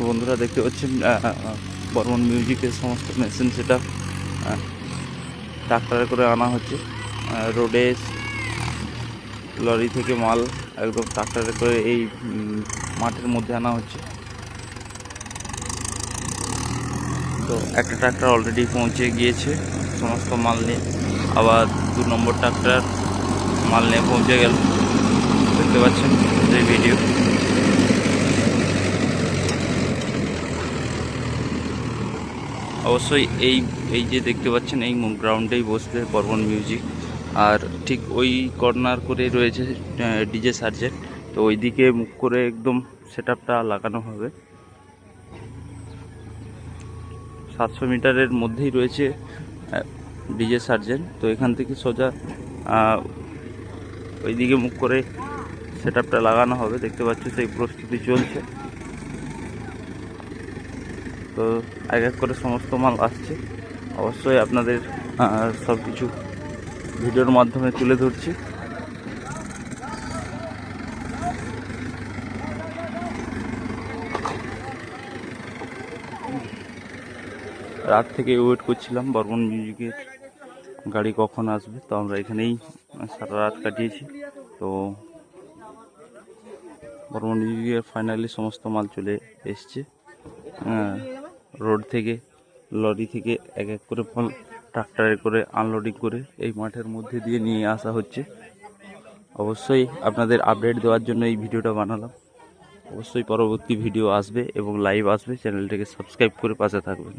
বন্ধুরা দেখতে পাচ্ছেন বর্মন মিউজিকের সমস্ত মেশিন সেটা ট্রাক্টরে করে আনা হচ্ছে। রোডে লরি থেকে মাল একদম ট্রাক্টরে করে এই মাঠের মধ্যে আনা হচ্ছে। তো একটা ট্রাক্টর অলরেডি পৌঁছে গিয়েছে, সমস্ত মাল নিয়ে। আবার দু নম্বর ট্রাক্টর মাল নিয়ে পৌঁছে গেল। দেখতে পাচ্ছেন এই ভিডিও অবশ্যই এই এই যে দেখতে পাচ্ছেন, এই গ্রাউন্ডেই বসবে বর্মন মিউজিক আর ঠিক ওই কর্নার করে রয়েছে ডিজে সার্জেন্ট তো ওইদিকে মুখ করে একদম সেট লাগানো হবে। সাতশো মিটারের মধ্যেই রয়েছে ডিজে সার্জেন্ট তো এখান থেকে সোজা ওইদিকে মুখ করে সেট লাগানো হবে। দেখতে পাচ্ছ সেই প্রস্তুতি চলছে। তো এক এক করে সমস্ত মাল আসছে। অবশ্যই আপনাদের সব কিছু ভিডিওর মাধ্যমে তুলে ধরছি। রাত থেকে ওয়েট করছিলাম বর্মন মিউজিকের গাড়ি কখন আসবে, তো আমরা এখানেই সারা রাত কাটিয়েছি। তো বর্মন মিউজিকের ফাইনালি সমস্ত মাল চলে এসছে। হ্যাঁ রোড থেকে, লরি থেকে এক এক করে ফল ট্রাক্টরে করে আনলোডিং করে এই মাঠের মধ্যে দিয়ে নিয়ে আসা হচ্ছে। অবশ্যই আপনাদের আপডেট দেওয়ার জন্য এই ভিডিওটা বানালাম। অবশ্যই পরবর্তী ভিডিও আসবে এবং লাইভ আসবে। চ্যানেলটাকে সাবস্ক্রাইব করে পাশে থাকবেন।